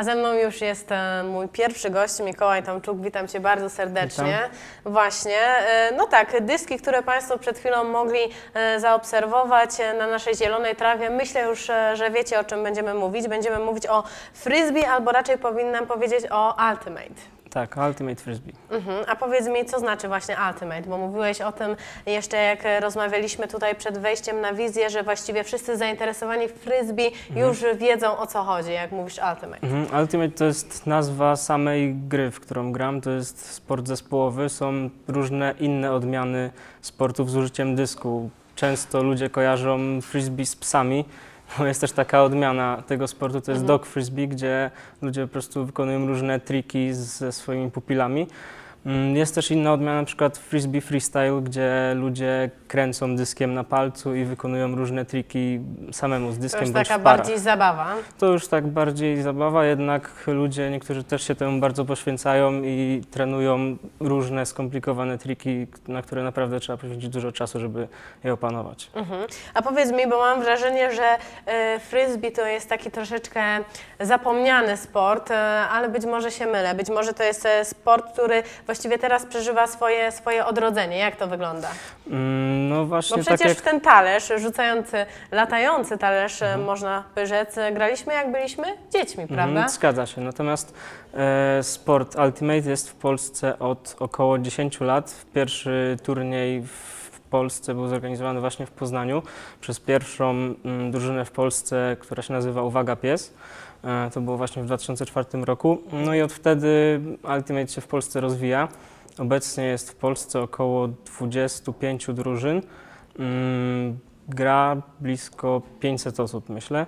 A ze mną już jest e, mój pierwszy gość, Mikołaj Tomczuk. Witam Cię bardzo serdecznie. Właśnie, e, no tak, dyski, które Państwo przed chwilą mogli e, zaobserwować na naszej zielonej trawie. Myślę już, że wiecie o czym będziemy mówić. Będziemy mówić o frisbee, albo raczej powinnam powiedzieć o ultimate. Tak, Ultimate Frisbee. Mhm. A powiedz mi, co znaczy właśnie Ultimate, bo mówiłeś o tym jeszcze jak rozmawialiśmy tutaj przed wejściem na wizję, że właściwie wszyscy zainteresowani frisbee już wiedzą o co chodzi, jak mówisz Ultimate. Mhm. Ultimate to jest nazwa samej gry, w którą gram. To jest sport zespołowy. Są różne inne odmiany sportów z użyciem dysku. Często ludzie kojarzą frisbee z psami. Bo Jest też taka odmiana tego sportu, to jest dog frisbee, gdzie ludzie po prostu wykonują różne triki ze swoimi pupilami. Mm, Jest też inna odmiana, na przykład frisbee freestyle, gdzie ludzie kręcą dyskiem na palcu i wykonują różne triki samemu z To dyskiem już bądź taka w parach. bardziej zabawa. To już tak bardziej zabawa, jednak ludzie, niektórzy też się temu bardzo poświęcają i trenują różne skomplikowane triki, na które naprawdę trzeba poświęcić dużo czasu, żeby je opanować. Mhm. A powiedz mi, bo mam wrażenie, że e, frisbee to jest taki troszeczkę zapomniany sport, e, ale być może się mylę. Być może to jest e, sport, który właściwie teraz przeżywa swoje, swoje odrodzenie. Jak to wygląda? Mm, No Bo właśnie tak przecież jak... w ten talerz, rzucający, latający talerz, Mhm. e, można by rzec, e, graliśmy jak byliśmy dziećmi, prawda? Mhm, zgadza się. Natomiast e, sport Ultimate jest w Polsce od około 10 lat. Pierwszy turniej w Polsce był zorganizowany właśnie w Poznaniu przez pierwszą mm, drużynę w Polsce, która się nazywa Uwaga Pies. E, to było właśnie w 2004 roku. No i od wtedy Ultimate się w Polsce rozwija. Obecnie jest w Polsce około 25 drużyn. Mm, Gra blisko 500 osób, myślę.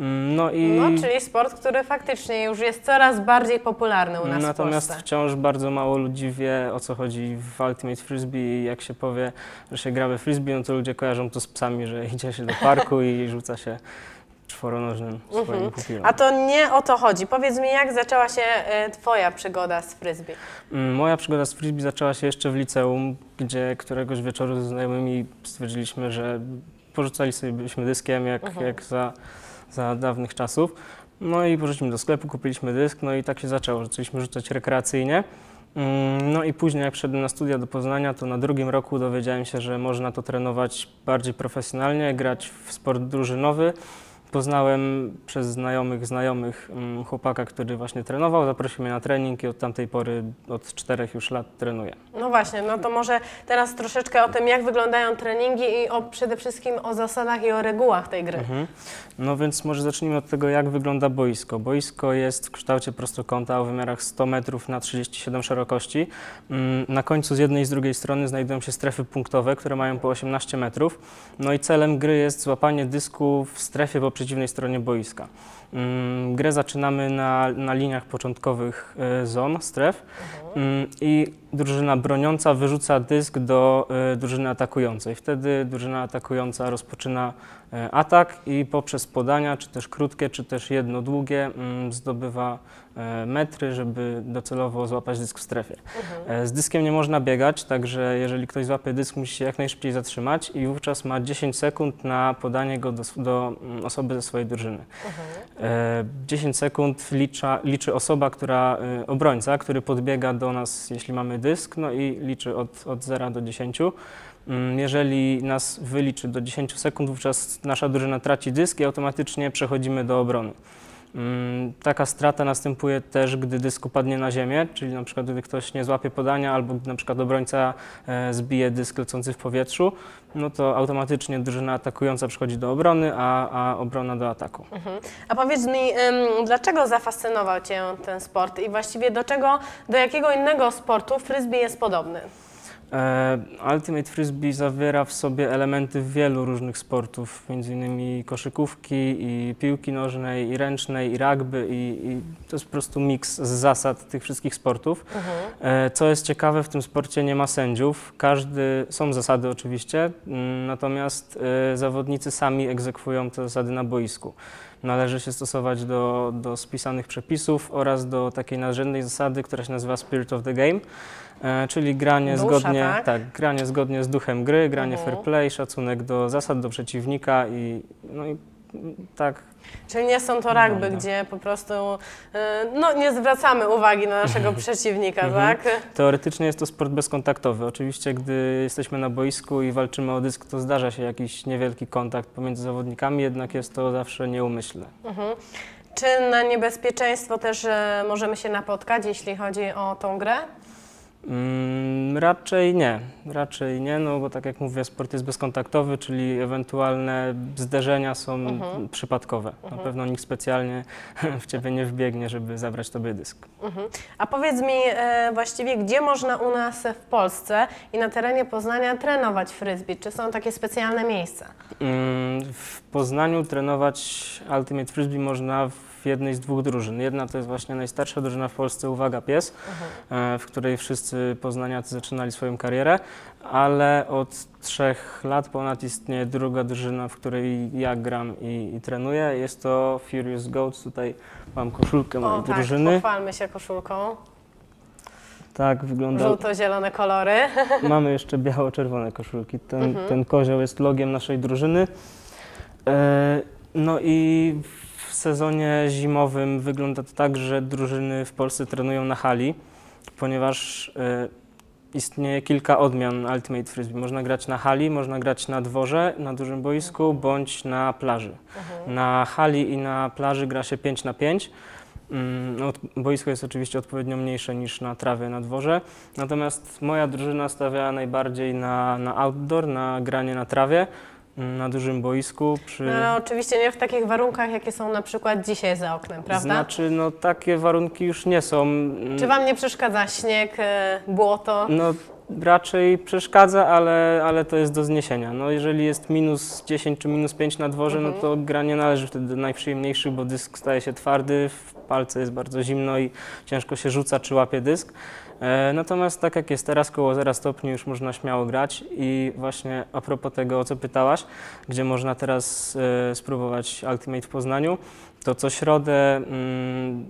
Mm, No i No, czyli sport, który faktycznie już jest coraz bardziej popularny u nas Natomiast w wciąż bardzo mało ludzi wie o co chodzi w Ultimate Frisbee i jak się powie, że się gra we frisbee, no to ludzie kojarzą to z psami, że idzie się do parku i rzuca się czworonożnym swoim. Mhm. A to nie o to chodzi. Powiedz mi, jak zaczęła się e, Twoja przygoda z frisbee? Mm, Moja przygoda z frisbee zaczęła się jeszcze w liceum, gdzie któregoś wieczoru ze znajomymi stwierdziliśmy, że porzucali sobie byliśmy dyskiem jak, Mhm. jak za, za dawnych czasów. No i poszliśmy do sklepu, kupiliśmy dysk, no i tak się zaczęło. Zaczęliśmy rzucać rekreacyjnie. Mm, No i później jak wszedłem na studia do Poznania, to na drugim roku dowiedziałem się, że można to trenować bardziej profesjonalnie, grać w sport drużynowy. Poznałem przez znajomych znajomych mm, chłopaka, który właśnie trenował, zaprosił mnie na trening i od tamtej pory, od czterech już lat trenuję. No właśnie, no to może teraz troszeczkę o tym, jak wyglądają treningi i o, przede wszystkim o zasadach i o regułach tej gry. Mhm. No więc może zacznijmy od tego, jak wygląda boisko. Boisko jest w kształcie prostokąta o wymiarach 100 metrów na 37 szerokości. Mm, Na końcu z jednej i z drugiej strony znajdują się strefy punktowe, które mają po 18 metrów. No i celem gry jest złapanie dysku w strefie po przeciwnej stronie boiska. Mm, Grę zaczynamy na, na liniach początkowych e, zon, stref Mm, i drużyna broniąca wyrzuca dysk do e, drużyny atakującej. Wtedy drużyna atakująca rozpoczyna e, atak i poprzez podania, czy też krótkie, czy też jedno długie, mm, zdobywa metry, żeby docelowo złapać dysk w strefie. E, Z dyskiem nie można biegać, także jeżeli ktoś złapie dysk, musi się jak najszybciej zatrzymać i wówczas ma 10 sekund na podanie go do, do osoby ze swojej drużyny. E, 10 sekund licza, liczy osoba, która, e, obrońca, który podbiega do nas, jeśli mamy dysk, no i liczy od, od 0 do 10. Mm, Jeżeli nas wyliczy do 10 sekund, wówczas nasza drużyna traci dysk i automatycznie przechodzimy do obrony. Mm, Taka strata następuje też, gdy dysk upadnie na ziemię, czyli na przykład gdy ktoś nie złapie podania albo gdy na przykład obrońca e, zbije dysk lecący w powietrzu, no to automatycznie drużyna atakująca przechodzi do obrony, a, a obrona do ataku. Mhm. A powiedz mi, dlaczego zafascynował Cię ten sport i właściwie do czego, do jakiego innego sportu frisbee jest podobny? E, Ultimate Frisbee zawiera w sobie elementy wielu różnych sportów, m.in. koszykówki, i piłki nożnej, i ręcznej, i rugby, i, i to jest po prostu miks z zasad tych wszystkich sportów. E, Co jest ciekawe, w tym sporcie nie ma sędziów. Każdy, są zasady oczywiście, mm, natomiast e, zawodnicy sami egzekwują te zasady na boisku. Należy się stosować do, do spisanych przepisów oraz do takiej nadrzędnej zasady, która się nazywa Spirit of the Game, e, czyli granie Dusza, zgodnie, tak? granie zgodnie z duchem gry, granie Mhm. fair play, szacunek do zasad, do przeciwnika i, no i tak, Czyli nie są to rugby, gdzie po prostu e, no, nie zwracamy uwagi na naszego przeciwnika, Mhm. tak? teoretycznie jest to sport bezkontaktowy. Oczywiście, gdy jesteśmy na boisku i walczymy o dysk, to zdarza się jakiś niewielki kontakt pomiędzy zawodnikami, jednak jest to zawsze nieumyślne. Mhm. Czy na niebezpieczeństwo też e, możemy się napotkać, jeśli chodzi o tą grę? Mm, raczej nie, raczej nie, no bo tak jak mówię, sport jest bezkontaktowy, czyli ewentualne zderzenia są Mhm. przypadkowe. Na pewno nikt specjalnie w ciebie nie wbiegnie, żeby zabrać tobie dysk. Mhm. A powiedz mi e, właściwie, gdzie można u nas w Polsce i na terenie Poznania trenować frisbee? Czy są takie specjalne miejsca? Mm, W Poznaniu trenować Ultimate Frisbee można w jednej z dwóch drużyn. Jedna to jest właśnie najstarsza drużyna w Polsce, Uwaga Pies, e, w której wszyscy poznaniacy zaczynali swoją karierę, ale od trzech lat ponad istnieje druga drużyna, w której ja gram i, i trenuję. Jest to Furious Goats. Tutaj mam koszulkę mojej O tak, drużyny. pochwalmy się koszulką. Tak wygląda. Żółto-zielone kolory. Mamy jeszcze biało-czerwone koszulki. Ten, Mhm. ten kozioł jest logiem naszej drużyny. E, no i sezonie zimowym wygląda to tak, że drużyny w Polsce trenują na hali, ponieważ e, istnieje kilka odmian Ultimate Frisbee. Można grać na hali, można grać na dworze, na dużym boisku, bądź na plaży. Na hali i na plaży gra się 5 na 5. Mm, boisko jest oczywiście odpowiednio mniejsze niż na trawie na dworze, natomiast moja drużyna stawia najbardziej na, na outdoor, na granie na trawie, na dużym boisku. Przy... No, ale oczywiście nie w takich warunkach, jakie są na przykład dzisiaj za oknem, prawda? Znaczy, no takie warunki już nie są. mm, Czy Wam nie przeszkadza śnieg, e, błoto? No raczej przeszkadza, ale, ale to jest do zniesienia. No jeżeli jest minus 10 czy minus 5 na dworze, no to gra nie należy wtedy do najprzyjemniejszych, bo dysk staje się twardy, w palce jest bardzo zimno i ciężko się rzuca czy łapie dysk. E, natomiast tak jak jest teraz, koło 0 stopni już można śmiało grać i właśnie a propos tego, o co pytałaś, gdzie można teraz e, spróbować Ultimate w Poznaniu, to co środę, mm,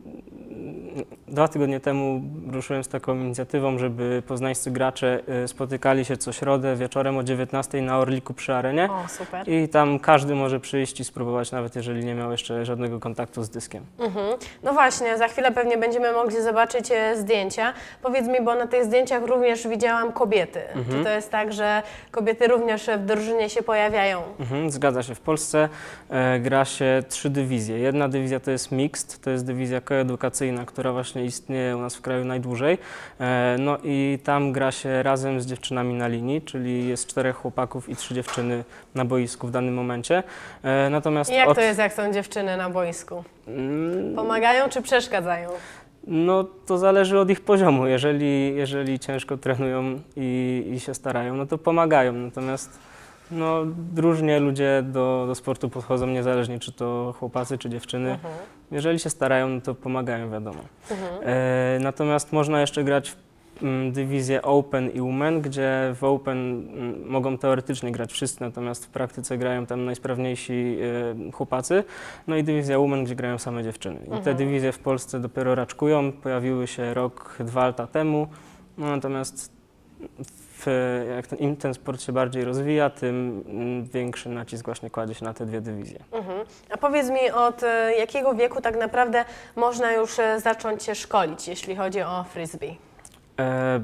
dwa tygodnie temu ruszyłem z taką inicjatywą, żeby poznańscy gracze e, spotykali się co środę wieczorem o 19 na Orliku przy arenie. O, super. I tam każdy może przyjść i spróbować, nawet jeżeli nie miał jeszcze żadnego kontaktu z dyskiem. Mhm. No właśnie, za chwilę pewnie będziemy mogli zobaczyć e, zdjęcia. Powiedz mi, bo na tych zdjęciach również widziałam kobiety. Czy to jest tak, że kobiety również w drużynie się pojawiają? Mhm, zgadza się. W Polsce e, gra się trzy dywizje. Jedna dywizja to jest mixed, to jest dywizja koedukacyjna, która właśnie istnieje u nas w kraju najdłużej. E, no i tam gra się razem z dziewczynami na linii, czyli jest czterech chłopaków i trzy dziewczyny na boisku w danym momencie. E, natomiast I jak od, to jest, jak są dziewczyny na boisku? Pomagają czy przeszkadzają? No to zależy od ich poziomu. Jeżeli, jeżeli ciężko trenują i, i się starają, no to pomagają. Natomiast no, różnie ludzie do, do sportu podchodzą, niezależnie czy to chłopacy, czy dziewczyny. Mhm. Jeżeli się starają, no to pomagają, wiadomo. Mhm. E, natomiast można jeszcze grać w mm, dywizję Open i Women, gdzie w Open mm, mogą teoretycznie grać wszyscy, natomiast w praktyce grają tam najsprawniejsi e, chłopacy. No i dywizja Women, gdzie grają same dziewczyny. I te Mhm. dywizje w Polsce dopiero raczkują, pojawiły się rok, dwa lata temu. No, natomiast w, jak ten, im ten sport się bardziej rozwija, tym mm, większy nacisk właśnie kładzie się na te dwie dywizje. Mhm. A powiedz mi, od e, jakiego wieku tak naprawdę można już e, zacząć się szkolić, jeśli chodzi o frisbee? E,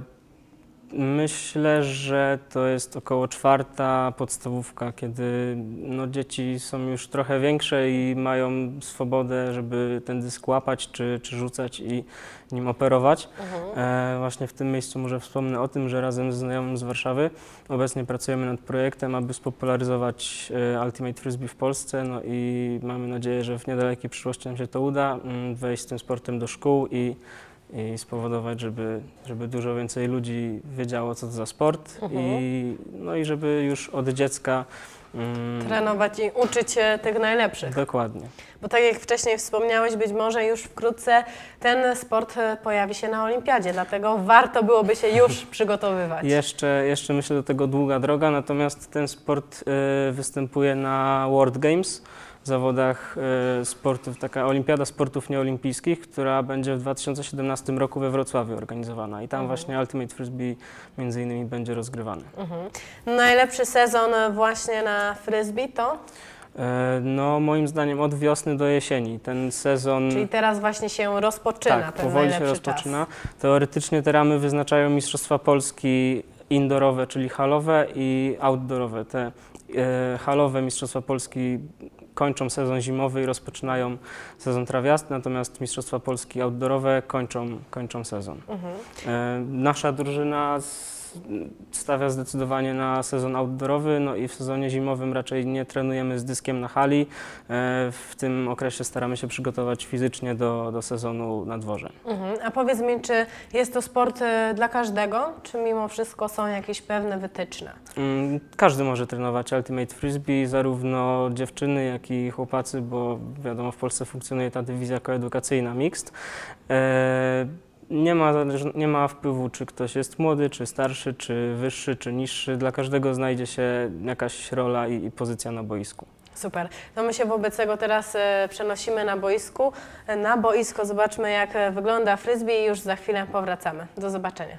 myślę, że to jest około czwarta podstawówka, kiedy no, dzieci są już trochę większe i mają swobodę, żeby ten dysk łapać czy, czy rzucać i nim operować. E, właśnie w tym miejscu może wspomnę o tym, że razem ze znajomym z Warszawy obecnie pracujemy nad projektem, aby spopularyzować e, Ultimate Frisbee w Polsce. No i mamy nadzieję, że w niedalekiej przyszłości nam się to uda, mm, wejść z tym sportem do szkół i i spowodować, żeby, żeby dużo więcej ludzi wiedziało, co to za sport i, no i żeby już od dziecka mm, Trenować i uczyć się tych najlepszych. dokładnie. Bo tak jak wcześniej wspomniałeś, być może już wkrótce ten sport e, pojawi się na olimpiadzie, dlatego warto byłoby się już przygotowywać. Jeszcze, jeszcze myślę do tego długa droga, natomiast ten sport y, występuje na World Games, zawodach y, sportów, taka olimpiada sportów nieolimpijskich, która będzie w 2017 roku we Wrocławiu organizowana i tam właśnie Ultimate Frisbee między innymi będzie rozgrywany. Mhm. Najlepszy sezon właśnie na frisbee to? E, No, moim zdaniem od wiosny do jesieni. Ten sezon. Czyli teraz właśnie się rozpoczyna tak, ten powoli się rozpoczyna. Teoretycznie te ramy wyznaczają Mistrzostwa Polski indoorowe, czyli halowe i outdoorowe. Te e, halowe Mistrzostwa Polski kończą sezon zimowy i rozpoczynają sezon trawiasty, natomiast Mistrzostwa Polski outdoorowe kończą, kończą sezon. Mhm. E, Nasza drużyna s- stawia zdecydowanie na sezon outdoorowy, no i w sezonie zimowym raczej nie trenujemy z dyskiem na hali. E, W tym okresie staramy się przygotować fizycznie do, do sezonu na dworze. Mhm. A powiedz mi, czy jest to sport y, dla każdego, czy mimo wszystko są jakieś pewne wytyczne? Mm, Każdy może trenować Ultimate Frisbee, zarówno dziewczyny, jak i chłopacy, bo wiadomo, w Polsce funkcjonuje ta dywizja koedukacyjna mixed. Nie ma, nie ma wpływu, czy ktoś jest młody, czy starszy, czy wyższy, czy niższy. Dla każdego znajdzie się jakaś rola i, i pozycja na boisku. Super. No my się wobec tego teraz e, przenosimy na boisku. E, Na boisko zobaczmy, jak e, wygląda frisbee i już za chwilę powracamy. Do zobaczenia.